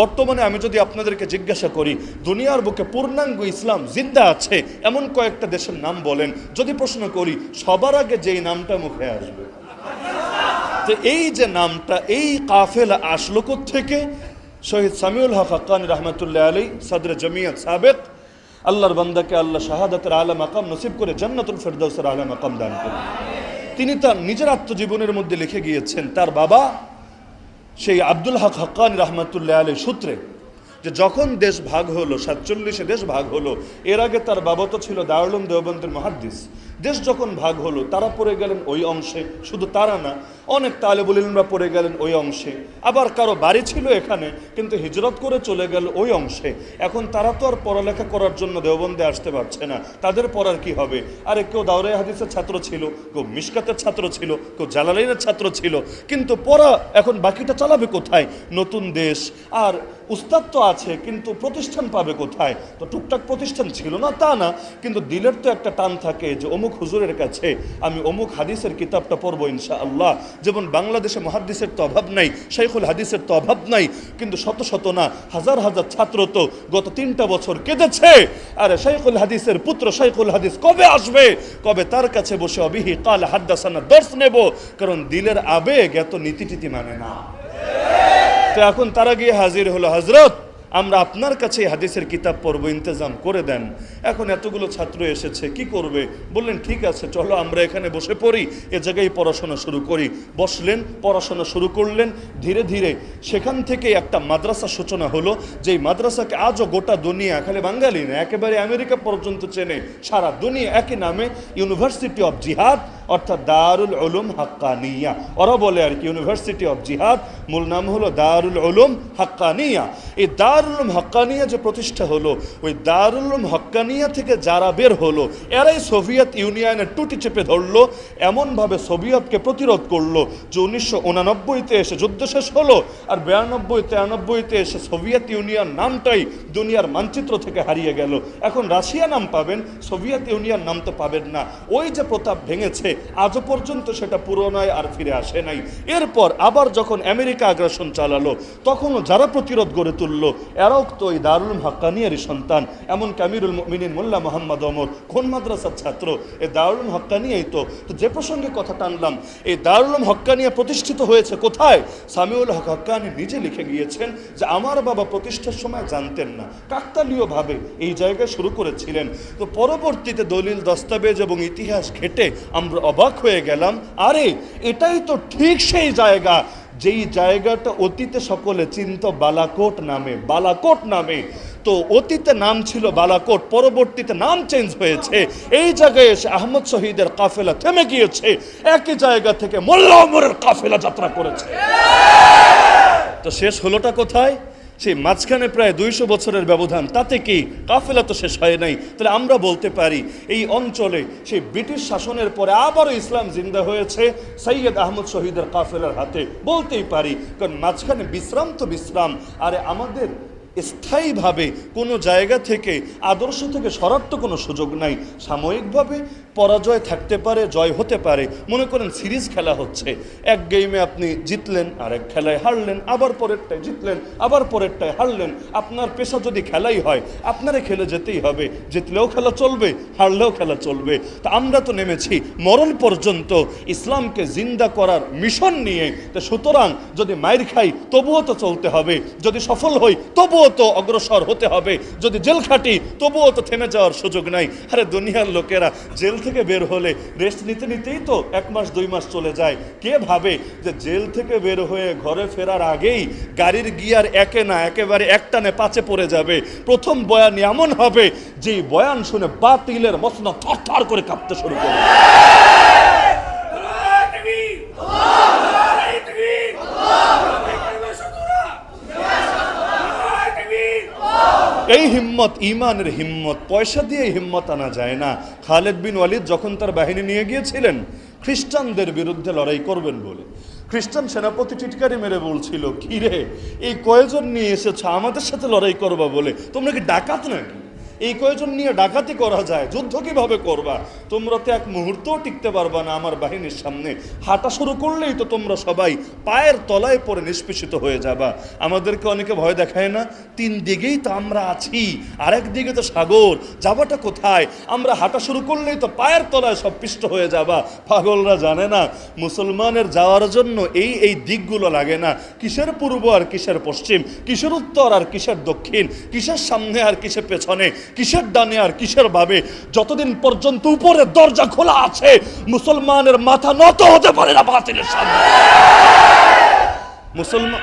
বর্তমানে আমি যদি আপনাদেরকে জিজ্ঞাসা করি, দুনিয়ার বুকে পূর্ণাঙ্গ ইসলাম জিন্দা আছে, এমন কয়েকটা দেশের নাম বলেন, যদি প্রশ্ন করি, সবার আগে যেই নামটা মুখে আসবে? তো এই যে নামটা, এই কাফেলা আসলো থেকে শহীদ সামিউল হক হাক্কানি রহমতুল্লাহ আলী সদর জমিয়ত সাবেক, আল্লাহর বান্দাকে আল্লাহ শাহাদাতের আলা মাকাম নসিব করে জান্নাতুল ফেরদৌসের আলা মাকাম দান করে তিনি তার নিজের আত্মজীবনের মধ্যে লিখে গিয়েছেন, তার বাবা সেই আব্দুল হক হকান রহমতুল্লাহ আলী সূত্রে যে যখন দেশ ভাগ হলো, সাতচল্লিশে দেশ ভাগ হলো, এর আগে তার বাবা তো ছিল দারুলম দেওবন্দের মহাদ্দিস। দেশ যখন ভাগ হলো, তারা পড়ে গেলেন ওই অংশে, শুধু তারা না, অনেক তালেবুল ইলমরা পড়ে গেলেন ওই অংশে। আবার কারও বাড়ি ছিল এখানে, কিন্তু হিজরত করে চলে গেল ওই অংশে। এখন তারা তো আর পড়ালেখা করার জন্য দেওবন্দে আসতে পারছে না। তাদের পড়ার কি হবে? আরে কেউ দাউরে হাদিসের ছাত্র ছিল, কেউ মিশকাতের ছাত্র ছিল, কেউ জালালাইনের ছাত্র ছিল, কিন্তু পড়া এখন বাকিটা চালাবে কোথায়? নতুন দেশ। আর উস্তাদ তো আছে, কিন্তু প্রতিষ্ঠান পাবে কোথায়? তো টুকটাক প্রতিষ্ঠান ছিল না, তা না, কিন্তু দিলের তো একটা টান থাকে যে অমুক হুজুরের কাছে আমি অমুক হাদিসের কিতাবটা পড়ব ইনশা আল্লাহ যেমন বাংলাদেশে মহাদিসের তো অভাব নাই, শাইখুল হাদিসের তো অভাব নাই, কিন্তু শত শত না, হাজার হাজার ছাত্র তো গত তিনটা বছর কেঁদেছে। আরে শাইখুল হাদিসের পুত্র শাইখুল হাদিস কবে আসবে? কবে তার কাছে বসে অবিহি কাল হাদ্দাসানা দর্শ নেব? কারণ দিলের আবেগ এত নীতি মানে না। তো এখন তারা গিয়ে হাজির হলো হজরত আমরা আপনার কাছে হাদিসের কিতাব পড়ব, ইন্তজাম করে দেন। এখন এতগুলো ছাত্র এসেছে, কি করবে? বললেন, ঠিক আছে, চলো আমরা এখানে বসে পড়ি, এ জায়গায় পড়াশোনা শুরু করি। বসলেন, পড়াশোনা শুরু করলেন, ধীরে ধীরে সেখান থেকে একটা মাদ্রাসা সূচনা হলো, যেই মাদ্রাসাকে আজও গোটা দুনিয়া, খালি বাঙালি না, একেবারে আমেরিকা পর্যন্ত চেনে, সারা দুনিয়া একই নামে ইউনিভার্সিটি অফ জিহাদ অর্থাৎ দারুল উলুম হাক্কানিয়া। ওরা বলে আর কি ইউনিভার্সিটি অফ জিহাদ মূল নাম হলো দারুল উলুম হাক্কানিয়া। এই দারুল হাক্কানিয়া যে প্রতিষ্ঠা হলো, ওই দারুল হাক্কানিয়া থেকে যারা বের হলো, এরাই সোভিয়েত ইউনিয়নের টুটি চেপে ধরলো, এমনভাবে সোভিয়েতকে প্রতিরোধ করল যে উনিশশো উনানব্বইতে এসে যুদ্ধ শেষ হলো, আর বিরানব্বই, তিরানব্বইতে এসে সোভিয়েত ইউনিয়ন নামটাই দুনিয়ার মানচিত্র থেকে হারিয়ে গেল। এখন রাশিয়া নাম পাবেন, সোভিয়েত ইউনিয়ন নাম তো পাবেন না। ওই যে প্রতাপ ভেঙেছে, আজও পর্যন্ত সেটা পুরোনায় আর ফিরে আসে নাই। এরপর আবার যখন আমেরিকা আগ্রাসন চালালো, তখনও যারা প্রতিরোধ গড়ে তুললো এরাও তো ওই দারুল হক্কানিয়ারই সন্তান। এমন কামিরুল মিনিন মোল্লা মোহাম্মদ অমর কোন মাদ্রাসার ছাত্র? এই দারুল হক্কানিয়াই তো। তো যে প্রসঙ্গে কথা টানলাম, এই দারুল হক্কানিয়া প্রতিষ্ঠিত হয়েছে কোথায়? সামিউল হক হক্কানি নিজে লিখে গিয়েছেন যে, আমার বাবা প্রতিষ্ঠার সময় জানতেন না। কাকতালীয়ভাবে এই জায়গায় শুরু করেছিলেন। তো পরবর্তীতে দলিল, দস্তাবেজ এবং ইতিহাস ঘেটে আমরা অবাক হয়ে গেলাম। আরে, এটাই তো ঠিক সেই জায়গা যেই জায়গাটা অতীতে সকলে চিন্ত বালাকোট নামে বালাকোট নামে। তো অতীতে নাম ছিল বালাকোট, পরবর্তীতে নাম চেঞ্জ হয়েছে। এই জায়গায় এসে আহমদ শহীদের কাফেলা থেমে গিয়েছে। একই জায়গা থেকে মোল্লা ওমরের কাফেলা যাত্রা করেছে। তো শেষ হলোটা কোথায়? সেই মাঝখানে প্রায় দুইশো বছরের ব্যবধান, তাতে কি কাফেলা তো শেষ হয় নাই? তাহলে আমরা বলতে পারি, এই অঞ্চলে সেই ব্রিটিশ শাসনের পরে আবারও ইসলাম জিন্দা হয়েছে সৈয়দ আহমদ শহীদের কাফেলার হাতে। বলতেই পারি, কারণ মাঝখানে বিশ্রাম তো বিশ্রাম, আরে আমাদের স্থায়ীভাবে কোনো জায়গা থেকে আদর্শ থেকে সরার তো কোনো সুযোগ নাই। সাময়িকভাবে পরাজয় থাকতে পারে, জয় হতে পারে। মনে করেন সিরিজ খেলা হচ্ছে। এক গেমে আপনি জিতলেন আর এক খেলায় হারলেন, আবার পরেরটায় জিতলেন, আবার পরেরটায় হারলেন। আপনার পেশা যদি খেলাই হয়, আপনারে খেলে যেতেই হবে। জিতলেও খেলা চলবে, হারলেও খেলা চলবে। তা আমরা তো নেমেছি মরণ পর্যন্ত ইসলামকে জিন্দা করার মিশন নিয়ে। তো সুতরাং যদি মায়ের খাই, তবুও তো চলতে হবে। যদি সফল হই, তবুও তো অগ্রসর হতে হবে। যদি জেল খাটি, তবুও তো থেমে যাওয়ার সুযোগ নাই। আরে দুনিয়ার লোকেরা, জেল থেকে বের হলে রেস্ট নিতে নিতেই তো এক মাস, দুই মাস চলে যায়। কে ভাবে যে জেল থেকে বের হয়ে ঘরে ফেরার আগেই গাড়ির গিয়ার একে না একেবারে একটানে পাচে পড়ে যাবে। প্রথম বয়ান এমন হবে যে বয়ান শুনে বাতিলের মসনা থর করে কাঁপতে শুরু করবে। এই হিম্মত ইমানের হিম্মত, পয়সা দিয়ে হিম্মত আনা যায় না। খালেদ বিন ওয়ালিদ যখন তার বাহিনী নিয়ে গিয়েছিলেন, খ্রিস্টানদের বিরুদ্ধে লড়াই করবেন বলে। খ্রিস্টান সেনাপতি টিটকারি মেরে বলছিল, কিরে, এই কয়জন নিয়ে এসেছ? আমাদের সাথে লড়াই করবা বলে। তোমরা কি ডাকাত নাকি? এই কয়জন নিয়ে ডাকাতি করা যায়? যুদ্ধ কীভাবে করবা? তোমরা তো এক মুহূর্তও টিকতে পারবা না আমার বাহিনীর সামনে। হাঁটা শুরু করলেই তো তোমরা সবাই পায়ের তলায় পড়ে নিষ্পেষিত হয়ে যাবা। আমাদেরকে অনেকে ভয় দেখায় না? তিন দিকেই তো আমরা আছি। আরেক দিকে তো সাগর। যাবাটা কোথায়? আমরা হাঁটা শুরু করলেই তো পায়ের তলায় সব পিষ্ট হয়ে যাবা। পাগলরা জানে না, মুসলমানের যাওয়ার জন্য এই এই দিকগুলো লাগে না। কিসের পূর্ব আর কিসের পশ্চিম? কিসের উত্তর আর কিসের দক্ষিণ? কিসের সামনে আর কিসের পেছনে? কিসের ডানে আর কিসের ভাবে যতদিন পর্যন্ত উপরের দরজা খোলা আছে, মুসলমানের মাথা নত হতে পারে না বাতিলের সামনে। মুসলমান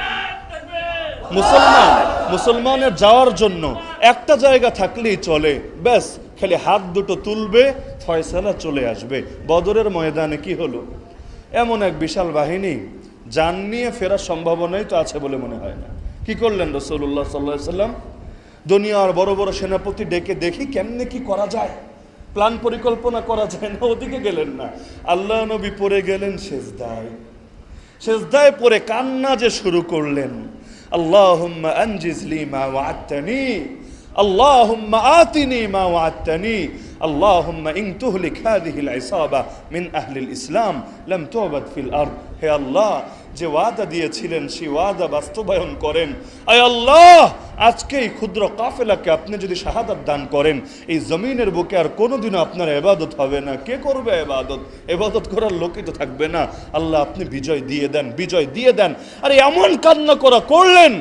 মুসলমান, মুসলমানের যাওয়ার জন্য একটা জায়গা থাকলেই চলে। ব্যাস, খালি হাত দুটো তুলবে, ফয়সালা চলে আসবে। বদরের ময়দানে কি হলো? এমন এক বিশাল বাহিনী, যান নিয়ে ফেরার সম্ভাবনাই তো আছে বলে মনে হয় না। কি করলেন রসুল্লাহ সাল্লাহ সাল্লাম দুনিয়ার বড় বড় সেনাপতি ডেকে দেখি কেমনে কি করা যায় প্ল্যান পরিকল্পনা করা যায় না ওদিকে গেলেন না আল্লাহ নবী পড়ে গেলেন শেষদায় সেজদায় পরে কান্না যে শুরু করলেন আল্লাহুম্মা আনজিজ লি মা ওয়া'আদতানি اللهم آتني ما وعدتني اللهم إن تهلك هذه العصابة من أهل الإسلام لم تعبد في الأرض হে আল্লাহ যে ওয়াদা দিয়েছিলেন, সেই ওয়াদা বাস্তবায়ন করেন। আয় আল্লাহ আজকে এই ক্ষুদ্র কাফেলাকে আপনি যদি শাহাদাত দান করেন, এই জমিনের বুকে আর কোনোদিনও আপনার এবাদত হবে না। কে করবে এবাদত? এবাদত করার লোকই তো থাকবে না। আল্লাহ আপনি বিজয় দিয়ে দেন, বিজয় দিয়ে দেন। আরে এমন কান্না করা করলেন,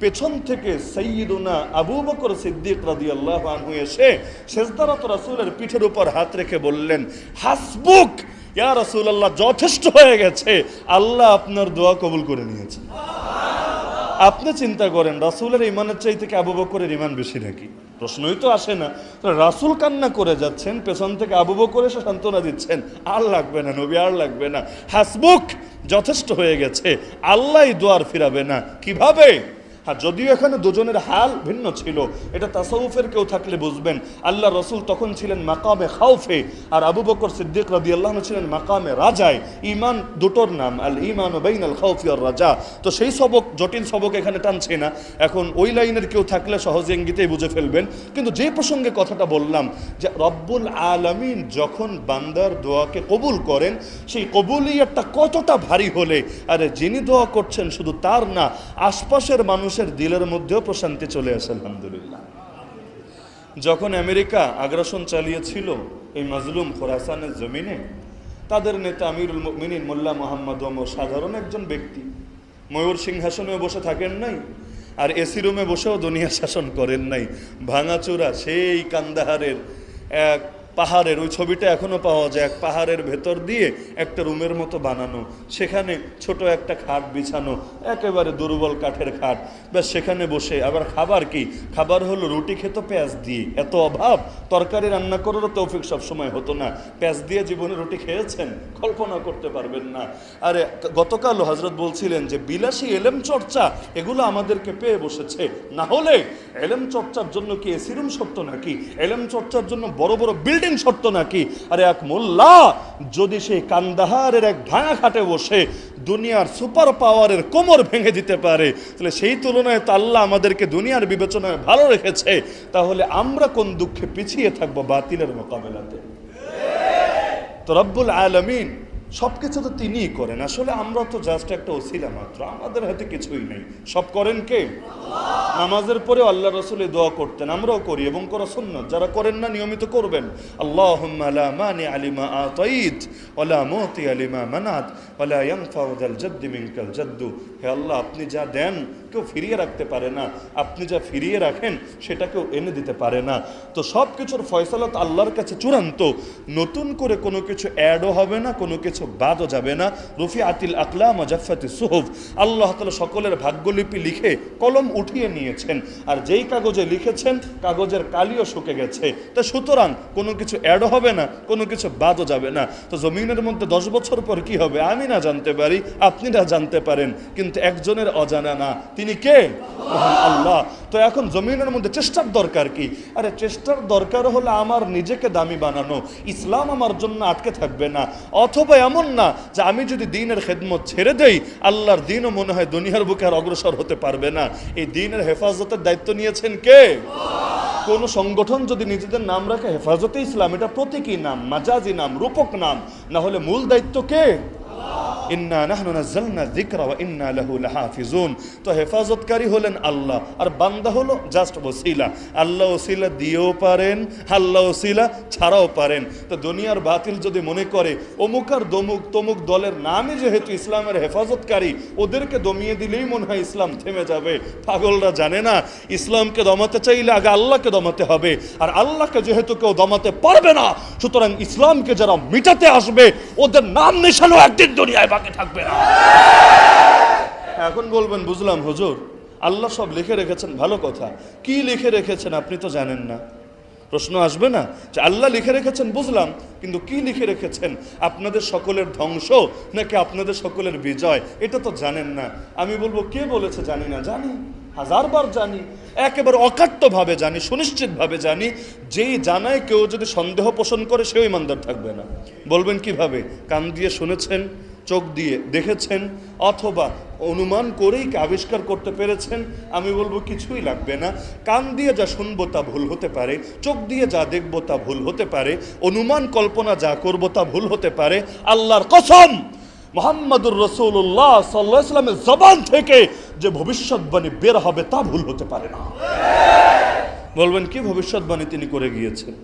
পেছন থেকে সৈয়দুনা আবু বকর সিদ্দিক রাদিয়াল্লাহু আনহু এসে সেজদারত রাসূলের পিঠের উপর হাত রেখে বললেন, হাসবুক ইয়া রাসূলুল্লাহ, যথেষ্ট হয়ে গেছে। আল্লাহ আপনার দোয়া কবুল করে নিয়েছে। আপনি চিন্তা করেন, রাসূলের ইমানের চাই থেকে আবু বকরের ইমান বেশি নাকি? প্রশ্নই তো আসে না। রাসূল কান্না করে যাচ্ছেন, পেছন থেকে আবু বকর এসে সান্ত্বনা দিচ্ছেন। আর লাগবে না, নবী, আর লাগবে না। হাসবুক, যথেষ্ট হয়ে গেছে। আল্লাহ দোয়ার ফিরাবে না। কীভাবে? হ্যাঁ যদিও এখানে দুজনের হাল ভিন্ন ছিল, এটা তাসাউফের কেউ থাকলে বুঝবেন। আল্লাহ রসুল তখন ছিলেন মাকামে খাউফে, আর আবু বকর সিদ্দিক রবি আল্লাহ ছিলেন মাকামে রাজায়। ইমান দুটোর নাম, আল ইমান ও বেইন আল খাউফি আর রাজা। তো সেই সবক, জটিল সবক এখানে টানছে না। এখন ওই লাইনের কেউ থাকলে সহজে ইঙ্গিতেই বুঝে ফেলবেন। কিন্তু যে প্রসঙ্গে কথাটা বললাম, যে রব্বুল আলামিন যখন বান্দার দোয়াকে কবুল করেন, সেই কবুলিয়াতটা কতটা ভারী হলে, আরে যিনি দোয়া করছেন শুধু তার না, আশপাশের মানুষের দিলের মধ্যেও প্রশান্তি চলে আসে, আলহামদুলিল্লাহ। যখন আমেরিকা আগ্রাসন চালিয়েছিল এই মাজলুম খোরাসানের জমিনে, তাদের নেতা আমিরুল মিনিন মোল্লা মোহাম্মদ ওমর সাধারণ একজন ব্যক্তি। ময়ূর সিংহাসনে বসে থাকেন নাই, আর এসি রুমে বসেও দুনিয়া শাসন করেন নাই। ভাঙাচোরা সেই কান্দাহারের এক পাহাড়ের, ওই ছবিটা এখনও পাওয়া যায়, এক পাহাড়ের ভেতর দিয়ে একটা রুমের মতো বানানো। সেখানে ছোট একটা খাট বিছানো, একেবারে দুর্বল কাঠের খাট। ব্যাস, সেখানে বসে। আবার খাবার কি? খাবার হলো রুটি খেত পেঁয়াজ দিয়ে। এত অভাব? তরকারি রান্না করারও তৌফিক সবসময় হতো না। পেঁয়াজ দিয়ে জীবনে রুটি খেয়েছেন? কল্পনা করতে পারবেন না। আরে, গতকালও হজরত বলছিলেন যে, বিলাসী এলেম চর্চা, এগুলো আমাদেরকে পেয়ে বসেছে। না হলে এলেম চর্চার জন্য কি এসি রুম সত্য নাকি? এলেম চর্চার জন্য বড় বড় বিল্ডিং সত্য নাকি? আরে এক মোল্লা, যদি সেই কান্দাহারের এক ভাঙা খাটে বসে দুনিয়ার সুপার পাওয়ারের কোমর ভেঙে দিতে পারে, তাহলে সেই তুলনায় তো আল্লাহ আমাদেরকে দুনিয়ার বিবেচনায় ভালো রেখেছে। তাহলে আমরা কোন দুঃখে পিছিয়ে থাকব বাতিলের মোকাবেলাতে? তো রব্বুল আলমিন সব কিছু তো তিনিই করেন। আসলে আমরা তো জাস্ট একটা ওসিলা মাত্র। আমাদের হাতে কিছুই নেই। সব করেন কে? নামাজের পরে আল্লাহ রসুল দোয়া করতেন। আমরাও করি এবং করা সুন্নত। যারা করেন না, নিয়মিত করবেন। আল্লাহ আলিমা আতাইদ ওলা মতি আলিমা মানাত। হে আল্লাহ, আপনি যা দেন কেউ ফিরিয়ে রাখতে পারে না। আপনি যা ফিরিয়ে রাখেন সেটা কেউ এনে দিতে পারে না। তো সব কিছুর ফয়সালত আল্লাহর কাছে চূড়ান্ত। নতুন করে কোনো কিছু অ্যাডও হবে না, কোনো কিছু বাদও যাবে না। রফি আতিল আকলা মজাফাতি সুহব আল্লাহ তালা সকলের ভাগ্যলিপি লিখে কলম উঠিয়ে নিয়েছেন। আর যেই কাগজে লিখেছেন, কাগজের কালিও শুকে গেছে। তা সুতরাং কোনো কিছু অ্যাডও হবে না, কোনো কিছু বাদও যাবে না। তো জমিনের মধ্যে দশ বছর পর কি হবে? আমি না জানতে পারি, আপনি না জানতে পারেন। কিন্তু একজনের অজানা না। তিনি কে? আল্লাহ। তো এখন জমিনের মধ্যে চেষ্টার দরকার কি? আরে, চেষ্টার দরকার হলে আমার নিজেকে দামি বানানো। ইসলাম আমার জন্য আটকে থাকবে না। অথবা এমন না যে আমি যদি দিনের খেদমত ছেড়ে দেই, আল্লাহর দিনও মনে হয় দুনিয়ার বুকে আর অগ্রসর হতে পারবে না। এই দিনের হেফাজতের দায়িত্ব নিয়েছেন কে? কোন সংগঠন যদি নিজেদের নাম রাখে, হেফাজতে ইসলাম, এটা প্রতীকী নাম, মাজাজি নাম, রূপক নাম। না হলে মূল দায়িত্ব কে? ইন্না নাহনু নাযালনা যিকরা ইন্না লাহু লাহাফিজুন। তো হেফাজতকারী হলেন আল্লাহ। আর বান্দা হলো জাস্ট ওসিলা। আল্লাহ ওসিলা দিয়েও পারেন, আল্লাহ ওসিলা ছাড়াও পারেন। তো দুনিয়ার বাতিল যদি মনে করে, অমুক আর দমুক তমুক দলের নামই যেহেতু ইসলামের হেফাজতকারী, ওদেরকে দমিয়ে দিলেই মনে হয় ইসলাম থেমে যাবে। পাগলরা জানে না, ইসলামকে দমাতে চাইলে আগে আল্লাহকে দমাতে হবে। আর আল্লাহকে যেহেতু কেউ দমাতে পারবে না, সুতরাং ইসলামকে যারা মিটাতে আসবে, ওদের নাম নিশানো একদিন দুনিয়ায় বাকি থাকবে না। এখন বলবেন, বুঝলাম হুজুর, আল্লাহ সব লিখে রেখেছেন, ভালো কথা। কি লিখে রেখেছেন আপনি তো জানেন না। প্রশ্ন আসবে না যে আল্লাহ লিখে রেখেছেন, বুঝলাম, কিন্তু কি লিখে রেখেছেন? আপনাদের সকলের ধ্বংস নাকি আপনাদের সকলের বিজয়? এটা তো জানেন না। আমি বলব, কে বলেছে জানি না? জানি। হাজারবার জানি। একেবারে অকাট্যভাবে জানি, সুনিশ্চিতভাবে জানি। যেই জানায় কেউ যদি সন্দেহ পোষণ করে, সেও ইমানদার থাকবে না। বলবেন কীভাবে? কান দিয়ে শুনেছেন? চোখ দিয়ে দেখেছেন অথবা অনুমান করেই আবিষ্কার করতে পেরেছেন, আমি বলব কিছুই লাগবে না। কান দিয়ে যা শুনব তা ভুল হতে পারে, চোখ দিয়ে যা দেখব তা ভুল হতে পারে, অনুমান কল্পনা যা করব তা ভুল হতে পারে। আল্লাহর কসম, মোহাম্মদুর রসুল্লাহ সাল্লাহ ইসলামের জবান থেকে যে ভবিষ্যৎবাণী বের হবে তা ভুল হতে পারে না। বলবেন, কি ভবিষ্যৎবাণী তিনি করে গিয়েছেন?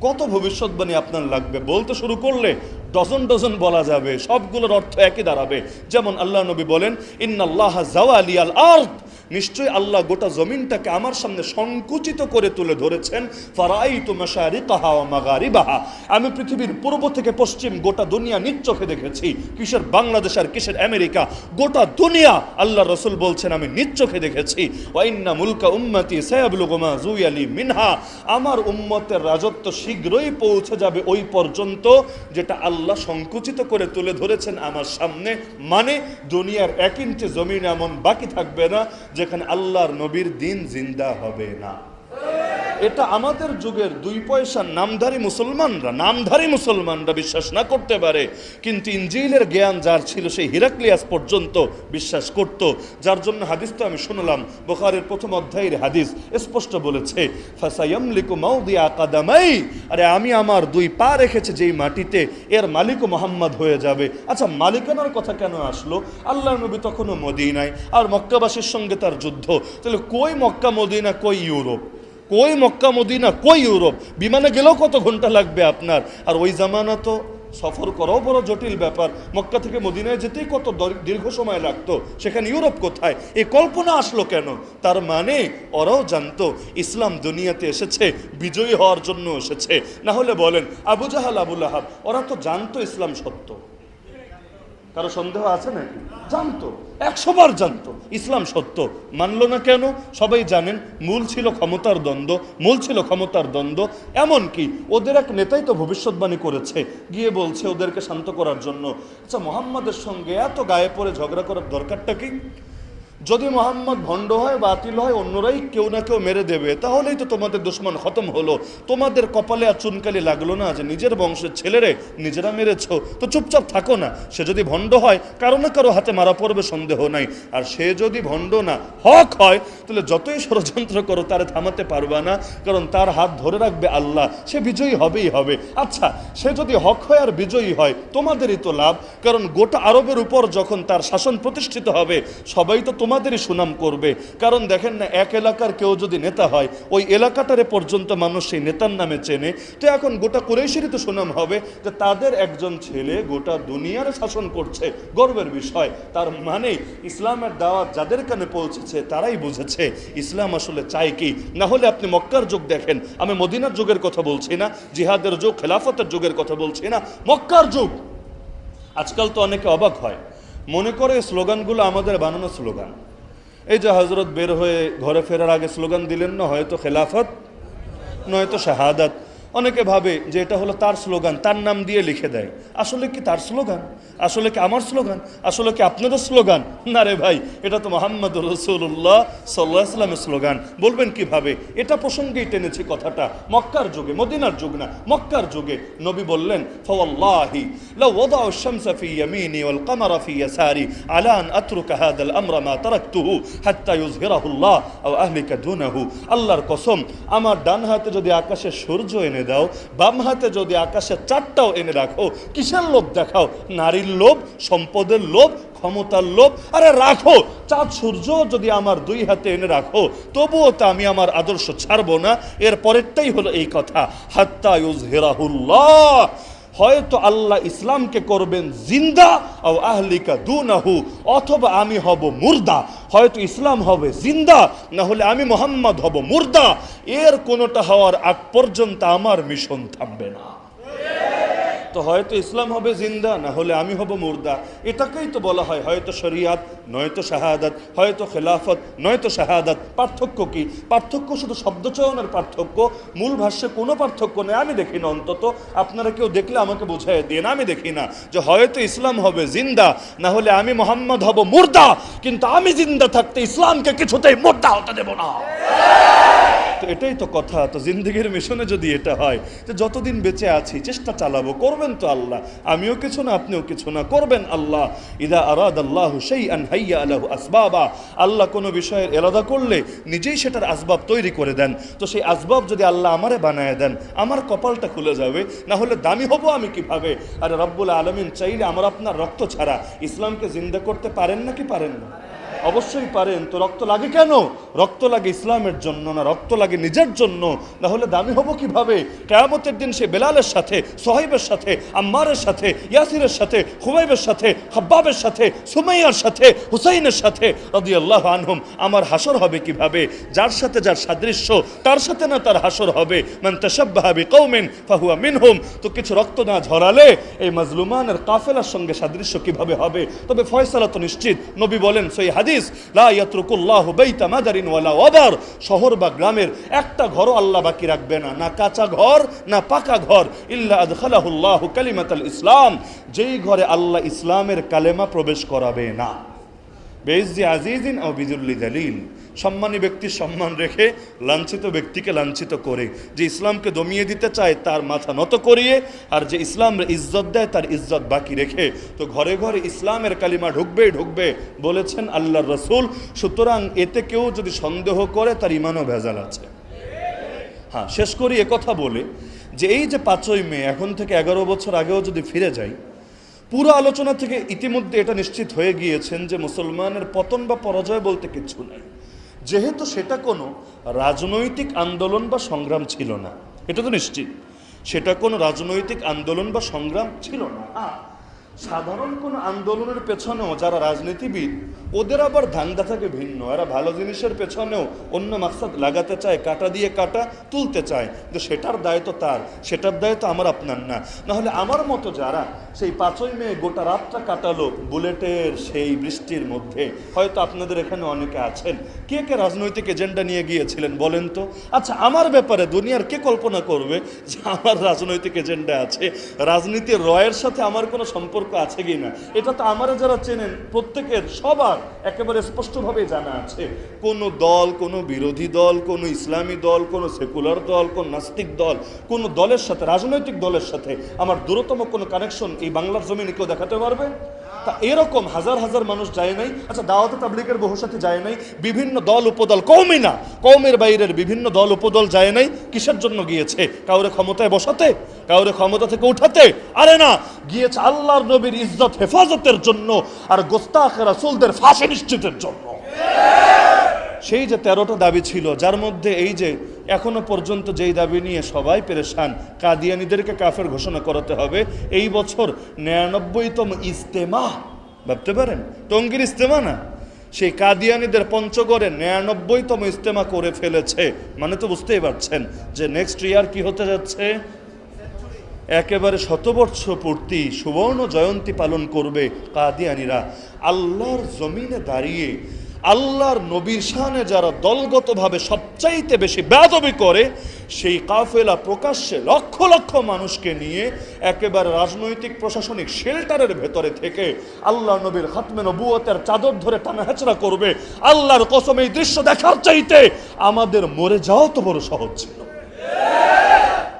কত ভবিষ্যৎবাণী আপনার লাগবে? বলতে শুরু করলে ডজন ডজন বলা যাবে, সবগুলোর অর্থ একই দাঁড়াবে। যেমন আল্লাহ নবী বলেন, ইন্নাল্লাহ জাওয়ালি আল আর্দ। নিশ্চয়ই আল্লাহ গোটা জমিনটাকে আমার সামনে সংকুচিত করে তুলে ধরেছেন। ফারাই তো মাশারিকাহা ওয়া মাগারিবাহা। আমি পৃথিবীর পূর্ব থেকে পশ্চিম গোটা দুনিয়া নিজ চোখে দেখেছি। কিসের বাংলাদেশ আর কিসের আমেরিকা? গোটা দুনিয়া আল্লাহ রসুল বলছেন, আমি নিজ চোখে দেখেছি। ওয়াইন্না মুলকা উম্মতি সায়াবলুগুমা জুয়ালি মিনহা। আমার উম্মতের রাজত্ব শীঘ্রই পৌঁছে যাবে ওই পর্যন্ত যেটা আল্লাহ সংকুচিত করে তুলে ধরেছেন আমার সামনে। মানে দুনিয়ার এক ইঞ্চি জমিন এমন বাকি থাকবে না, যেখানে আল্লাহর নবীর দিন জিন্দা হবে না। এটা আমাদের যুগের দুই পয়সার নামধারী মুসলমানরা নামধারী মুসলমানরা বিশ্বাস না করতে পারে, কিন্তু ইঞ্জিলের জ্ঞান যার ছিল সেই হিরাক্লিয়াস পর্যন্ত বিশ্বাস করত। যার জন্য হাদিস তো আমি শুনলাম, বোখারের প্রথম অধ্যায়ের হাদিস স্পষ্ট বলেছে আরে আমি আমার দুই পা রেখেছে যেই মাটিতে, এর মালিকও মোহাম্মদ হয়ে যাবে। আচ্ছা মালিকানার কথা কেন আসলো? আল্লাহ নবী তখনও মদিনায়, আর মক্কাবাসীর সঙ্গে তার যুদ্ধ। তাহলে কই মক্কা, মদিনা, কই ইউরোপ? কই মক্কা, মদিনা, কই ইউরোপ? বিমানে গেলেও কত ঘণ্টা লাগবে আপনার? আর ওই জামানা তো সফর করাও বড় জটিল ব্যাপার। মক্কা থেকে মদিনায় যেতেই কত দর- দীর্ঘ সময় লাগতো। সেখানে ইউরোপ কোথায়? এই কল্পনা আসলো কেন? তার মানে ওরাও জানতো, ইসলাম দুনিয়াতে এসেছে, বিজয়ী হওয়ার জন্য এসেছে। না হলে বলেন, আবু জাহাল আবুল আহাব ওরা তো জানতো ইসলাম সত্য। কারও সন্দেহ আছে নাকি? জানতো। একশোবার জানতো। ইসলাম সত্য। মানলো না কেন? সবাই জানেন, মূল ছিল ক্ষমতার দ্বন্দ্ব, মূল ছিল ক্ষমতার দ্বন্দ্ব। এমনকি ওদের এক নেতাই তো ভবিষ্যৎবাণী করেছে। গিয়ে বলছে ওদেরকে শান্ত করার জন্য। আচ্ছা মোহাম্মদের সঙ্গে এত গায়ে পড়ে ঝগড়া করার দরকারটা কি? যদি মোহাম্মদ ভণ্ড হয় বাতিল হয়, অন্যরাই কেউ না কেউ মেরে দেবে। তাহলেই তো তোমাদের দুশ্মন খতম হলো। তোমাদের কপালে আর চুনকালি লাগল না যে নিজের বংশের ছেলেরে নিজেরা মেরেছ। তো চুপচাপ থাকো না। সে যদি ভণ্ড হয়, কারও না কারও হাতে মারা পড়বে সন্দেহ নাই। আর সে যদি ভণ্ড না, হক হয়, তাহলে যতই ষড়যন্ত্র করো, তারে থামাতে পারবা না। কারণ তার হাত ধরে রাখবে আল্লাহ। সে বিজয়ী হবেই হবে। আচ্ছা সে যদি হক হয় আর বিজয়ী হয়, তোমাদেরই তো লাভ। কারণ গোটা আরবের উপর যখন তার শাসন প্রতিষ্ঠিত হবে, সবাই তো তোমাদেরই সুনাম করবে। কারণ দেখেন না, এক এলাকার কেউ যদি নেতা হয়, ওই এলাকাটারে পর্যন্ত মানুষ সেই নেতার নামে চেনে। তো এখন গোটা কুরেশিরই তো সুনাম হবে যে তাদের একজন ছেলে গোটা দুনিয়ার শাসন করছে। গর্বের বিষয়। তার মানে ইসলামের দাওয়াত যাদের কানে পৌঁছেছে, তারাই বুঝেছে, ইসলাম আসলে চায় কি? না হলে আপনি মক্কার যুগ দেখেন। আমি মদিনার যুগের কথা বলছি না, জিহাদের যুগ, খেলাফতের যুগের কথা বলছি না, মক্কার যুগ। আজকাল তো অনেকে অবাক হয়। মনে করে স্লোগানগুলো আমাদের বানানো স্লোগান। এই যে হজরত বের হয়ে ঘরে ফেরার আগে স্লোগান দিলেন না, হয়তো খেলাফত, নয়তো শাহাদাত। অনেকে ভাবে যে এটা হলো তার স্লোগান, তার নাম দিয়ে লিখে দেয়। আসলে কি তার স্লোগান? আসলে কি আমার স্লোগান? আসলে কি আপনাদের স্লোগান? না রে ভাই, এটা তো মোহাম্মদ রসুল্লাহ সাল্লাহ ইসলামের স্লোগান। বলবেন কীভাবে? এটা প্রসঙ্গেই টেনেছি কথাটা। মক্কার যুগে, মদিনার যুগ না, মক্কার যুগে নবী বললেন, ফওয়াল্লাহি লা আল্লাহর কসম, আমার ডান হাতে যদি আকাশে সূর্য এনে দাও। বাম হাতে যদি আকাশে চারটাও এনে রাখো, কিসের লোভ দেখাও? নারীর লোভ, সম্পদের লোভ, ক্ষমতার লোভ। আরে রাখো, চাঁদ সূর্য যদি আমার দুই হাতে এনে রাখো, তবুও তা আমি আমার আদর্শ ছাড়বো না। এর পরেরটাই হলো এই কথা। হাত্তা ইউজহিরাহুল্লাহ। হয়তো আল্লাহ ইসলামকে করবেন জিন্দা ও আহলিকা দুনাহু, অথবা আমি হব মুর্দা। হয়তো ইসলাম হবে জিন্দা না হলে আমি মোহাম্মদ হব মুর্দা। এর কোনোটা হওয়ার আগ পর্যন্ত আমার মিশন থামবে না। তো হয়তো ইসলাম হবে জিন্দা, না হলে আমি হব মুর্দা। এটাকেই তো বলা হয়, হয়তো শরিয়াত, নয়তো শাহাদাত, হয়তো খেলাফত, নয়তো শাহাদাত। পার্থক্য কি? পার্থক্য শুধু শব্দচয়নের পার্থক্য, মূল ভাষ্যে কোনো পার্থক্য নেই। আমি দেখি না অন্তত। আপনারা কেউ দেখলে আমাকে বুঝাই দিন আমি দেখি না। যে হয়তো ইসলাম হবে জিন্দা, না হলে আমি মোহাম্মদ হব মুর্দা। কিন্তু আমি জিন্দা থাকতে ইসলামকে কিছুতেই মুর্দা হতে দেব না। তো এটাই তো কথা। তো জিন্দগির মিশনে যদি এটা হয়, যে যতদিন বেঁচে আছি, চেষ্টা চালাবো, করবেন তো আল্লাহ। আমিও কিছু না, আপনিও কিছু না, করবেন আল্লাহ। ইদা আরাদ আল্লাহ সেই আন হাইয়া আল্লাহ আসবাবা। আল্লাহ কোনো বিষয়ের এলাদা করলে নিজেই সেটার আসবাব তৈরি করে দেন। তো সেই আসবাব যদি আল্লাহ আমারে বানায় দেন, আমার কপালটা খুলে যাবে না হলে দামি হব আমি কীভাবে? আরে রব্বুল আলমিন, চাইলে আমার আপনার রক্ত ছাড়া। ইসলামকে জিন্দা করতে পারেন না কি পারেন না? অবশ্যই পারেন। তো রক্ত লাগে কেন? রক্ত লাগে ইসলামের জন্য না রক্ত লাগে নিজের জন্য? না হলে দামি হব কীভাবে? কেয়ামতের দিন সে বেলালের সাথে, সোহাইবের সাথে, আম্মারের সাথে, ইয়াসিরের সাথে হুমাইবের সাথে হাব্বাবের সাথে, সুমাইয়ার সাথে, হুসাইনের সাথে রদি আল্লাহ আনহুম, আমার হাসর হবে কীভাবে? যার সাথে যার সাদৃশ্য, তার সাথে না তার হাসর হবে? মান তাসাব্বাহাবি কৌমিন ফাহুয়া মিনহুম। তো কিছু রক্ত না ঝরালে এই মাজলুমানের কাফেলার সঙ্গে সাদৃশ্য কীভাবে হবে? তবে ফয়সালা তো নিশ্চিত। নবী বলেন সই হাদিস, লা বাইতা মাদারিন ওয়ালা ওয়াদার। শহর বা গ্রামের একটা ঘরও আল্লাহ বাকি রাখবে না না কাঁচা ঘর, না পাকা ঘর। ইল্লা আদখালাহুল্লাহু কালিমাতাল ইসলাম। যেই ঘরে আল্লাহ ইসলামের কালেমা প্রবেশ করাবে না। বেইজি আজিজিন ও বিজুল্লি দালিল। সম্মানী ব্যক্তির সম্মান রেখে লাঞ্ছিত ব্যক্তিকে লাঞ্ছিত করে। যে ইসলামকে দমিয়ে দিতে চায়, তার মাথা নত করিয়ে, আর যে ইসলামের ইজ্জত দেয়, তার ইজ্জত বাকি রেখে। তো ঘরে ঘরে ইসলামের কালিমা ঢুকবেই ঢুকবে, বলেছেন আল্লাহর রসুল। সুতরাং এতে কেউ যদি সন্দেহ করে, তার ইমানও ভেজাল আছে। হ্যাঁ শেষ করি কথা বলে যে, এই যে পাঁচই মে, এখন থেকে এগারো বছর আগেও যদি ফিরে যাই, পুরো আলোচনা থেকে ইতিমধ্যে এটা নিশ্চিত হয়ে গিয়েছেন যে, মুসলমানের পতন বা পরাজয় বলতে কিছু নাই। যেহেতু সেটা কোনো রাজনৈতিক আন্দোলন বা সংগ্রাম ছিল না। এটা তো নিশ্চিত। সেটা কোনো রাজনৈতিক আন্দোলন বা সংগ্রাম ছিল না। সাধারণ কোনো আন্দোলনের পেছনেও যারা রাজনীতিবিদ, ওদের আবার ধান্দা থাকে ভিন্ন। এরা ভালো জিনিসের পেছনেও অন্য মাকসাদ লাগাতে চায়, কাটা দিয়ে কাটা তুলতে চায়। কিন্তু সেটার দায় তো তার, সেটার দায় তো আমার আপনার না। নাহলে আমার মতো যারা, সেই পাঁচই মে গোটা রাতটা কাটালো বুলেটের সেই বৃষ্টির মধ্যে। হয়তো আপনাদের এখানে অনেকে আছেন। কে কে রাজনৈতিক এজেন্ডা নিয়ে গিয়েছিলেন বলেন তো? আচ্ছা আমার ব্যাপারে দুনিয়ার কে কল্পনা করবে যে আমার রাজনৈতিক এজেন্ডা আছে? রাজনীতির রয়ের সাথে আমার কোনো সম্পর্ক আছে কি না এটা তো আমারা যারা চেনেন, প্রত্যেকের সবার একেবারে স্পষ্টভাবে জানা আছে। কোন দল, কোন বিরোধী দল, কোন ইসলামী দল, কোন সেকুলার দল, কোন নাস্তিক দল, কোন দলের সাথে, রাজনৈতিক দলের সাথে আমার দূরতম কোনো কানেকশন এই বাংলার জমিনে কেউ দেখাতে পারবে তা এরকম হাজার হাজার মানুষ যায় নাই। আচ্ছা দাওয়াতে তাবলিকের বহু সাথে যায় নাই। বিভিন্ন দল, উপদল কৌমি না। কৌমের বাইরের বিভিন্ন দল, উপদল যায় নাই। কিসের জন্য গিয়েছে? কাউরে ক্ষমতায় বসাতে? কাউরে ক্ষমতা থেকে উঠাতে? আরে না, গিয়েছে আল্লাহর নবীর ইজ্জত, হেফাজতের জন্য আর গোস্তাখ রাসুলদের ফাঁসি নিশ্চিতের জন্য। সেই যে তেরোটা দাবি ছিল, যার মধ্যে এই যে এখনও পর্যন্ত যেই দাবি নিয়ে সবাই পেরেশান, কাদিয়ানিদেরকে কাফের ঘোষণা করাতে হবে, এই বছর নিরানব্বইতম ইস্তেমা ভাবতে পারেন? টঙ্গির ইস্তেমা না? সেই কাদিয়ানিদের পঞ্চগড়ে নিরানব্বইতম ইস্তেমা করে ফেলেছে মানে তো বুঝতেই পারছেন যে নেক্সট ইয়ার কি হতে যাচ্ছে? একেবারে শতবর্ষ পূর্তি সুবর্ণ জয়ন্তী পালন করবে কাদিয়ানিরা। আল্লাহর জমিনে দাঁড়িয়ে আল্লাহর নবীর শানে যারা দলগতভাবে সবচাইতে বেশি বেদবি করে, সেই কাফেলা প্রকাশ্যে লক্ষ লক্ষ মানুষকে নিয়ে একেবারে রাজনৈতিক প্রশাসনিক শেল্টারের ভেতরে থেকে আল্লাহ নবীর হাতমে নবুয়তের চাদর ধরে টানা হেঁচড়া করবে। আল্লাহর কসম এই দৃশ্য দেখার চাইতে আমাদের মরে যাওয়া তো বড় সহজ ছিল।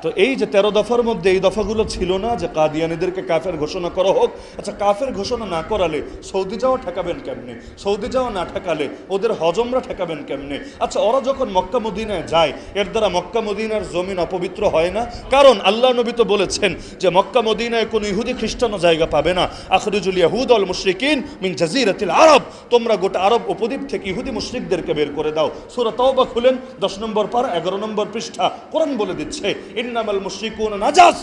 তো এই যে তেরো দফার মধ্যে এই দফাগুলো ছিল না যে কাদিয়ানিদেরকে কাফের ঘোষণা করা হোক আচ্ছা কাফের ঘোষণা না করালে সৌদি যাওয়া ঠেকাবেন কেমনে? সৌদি যাওয়া না ঠেকালে ওদের হজমরা ঠেকাবেন কেমনে? আচ্ছা ওরা যখন মক্কা মদিনায় যায়, এর দ্বারা মক্কা মদিনার জমিন অপবিত্র হয় না? কারণ আল্লাহ নবী তো বলেছেন যে মক্কা মদিনায় কোনো ইহুদি খ্রিস্টানও জায়গা পাবে না। আখরিজুল ইয়াহুদ অল মুশরিকিন মিন জাজিরাতিল আরব। তোমরা গোটা আরব উপদ্বীপ থেকে ইহুদি মুশরিকদেরকে বের করে দাও। সূরা তাওবা খুলেন 10 নম্বর পার 11 নম্বর পৃষ্ঠা কোরআন বলে দিচ্ছে ইন্নামাল মুশরিকুন নাজাস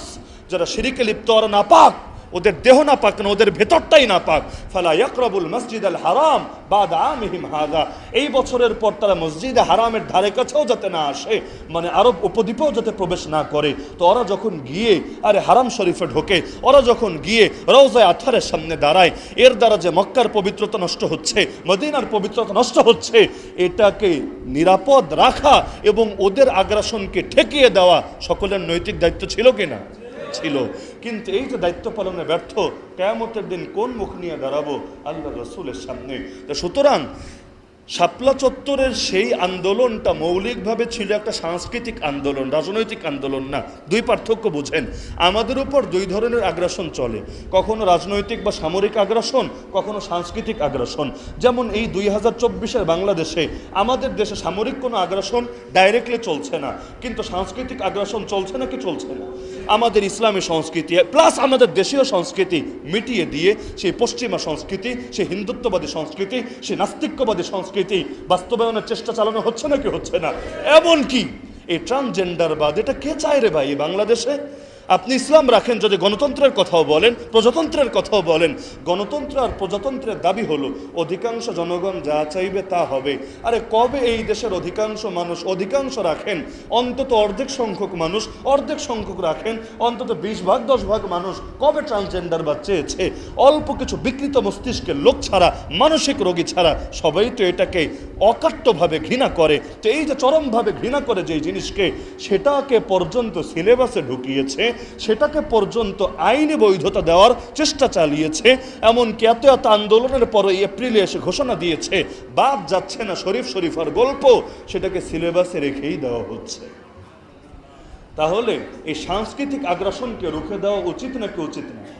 যারা শিরিকে লিপ্ত আর নাপাক। ওদের দেহ না পাক না, ওদের ভেতরটাই না পাক। ফালা ইয়াকরাবুল মসজিদ আল হারাম বাদ আমিহিম হাদা। এই বছরের পর তারা মসজিদে হারামের ধারে কাছেও যাতে না আসে মানে আরব উপদ্বীপেও যাতে প্রবেশ না করে, তো ওরা যখন গিয়ে, আরে হারাম শরীফে ঢোকে, ওরা যখন গিয়ে রওজায় আথারের সামনে দাঁড়ায়, এর দ্বারা যে মক্কার পবিত্রতা নষ্ট হচ্ছে, মদিনার পবিত্রতা নষ্ট হচ্ছে, এটাকে নিরাপদ রাখা এবং ওদের আগ্রাসনকে ঠেকিয়ে দেওয়া সকলের নৈতিক দায়িত্ব ছিল কিনা? ছিল। কিন্তু এই যে দায়িত্ব পালনে ব্যর্থ, কেয়ামতের দিন কোন মুখ নিয়ে দাঁড়াবো? আল্লাহ রসুলের সামনে। তা সুতরাং শাপলা চত্বরের সেই আন্দোলনটা মৌলিকভাবে ছিল একটা সাংস্কৃতিক আন্দোলন, রাজনৈতিক আন্দোলন না। দুই পার্থক্য বুঝেন। আমাদের উপর দুই ধরনের আগ্রাসন চলে। কখনো রাজনৈতিক বা সামরিক আগ্রাসন, কখনো সাংস্কৃতিক আগ্রাসন। যেমন এই দুই হাজার চব্বিশের বাংলাদেশে আমাদের দেশে সামরিক কোনো আগ্রাসন ডাইরেক্টলি চলছে না। কিন্তু সাংস্কৃতিক আগ্রাসন চলছে না কি চলছে না? আমাদের ইসলামী সংস্কৃতি প্লাস আমাদের দেশীয় সংস্কৃতি মিটিয়ে দিয়ে সেই পশ্চিমা সংস্কৃতি, সেই হিন্দুত্ববাদী সংস্কৃতি, সেই নাস্তিক্যবাদী সংস্কৃতি বাস্তবায়নের চেষ্টা চালানো হচ্ছে নাকি হচ্ছে না? এমন কি এই ট্রান্সজেন্ডারবাদ এটা কে চায় রে ভাই বাংলাদেশে? আপনি ইসলাম রাখেন যদি গণতন্ত্রের কথাও বলেন, প্রজাতন্ত্রের কথাও বলেন। গণতন্ত্র আর প্রজাতন্ত্রের দাবি হলো, অধিকাংশ জনগণ যা চাইবে তা হবে। আরে কবে এই দেশের অধিকাংশ মানুষ অধিকাংশ রাখেন? অন্তত অর্ধেক সংখ্যক মানুষ অর্ধেক সংখ্যক রাখেন, অন্তত বিশ ভাগ, দশ ভাগ মানুষ কবে ট্রান্সজেন্ডার বা চেয়েছে? অল্প কিছু বিকৃত মস্তিষ্কের লোক ছাড়া, মানসিক রোগী ছাড়া সবাই তো এটাকে অকাট্যভাবে ঘৃণা করে। তো এই যে চরমভাবে ঘৃণা করে যে জিনিসকে, সেটাকে পর্যন্ত সিলেবাসে ঢুকিয়েছে। সেটাকে পর্যন্ত আইনি বৈধতা দেওয়ার চেষ্টা চালিয়েছে। এমনকি এত এত আন্দোলনের পরে এপ্রিলে এসে ঘোষণা দিয়েছে, বাদ যাচ্ছে না শরীফ শরীফার গল্প, সেটাকে সিলেবাসে রেখেই দেওয়া হচ্ছে। তাহলে এই সাংস্কৃতিক আগ্রাসনকে রুখে দেওয়া উচিত নাকি উচিত না?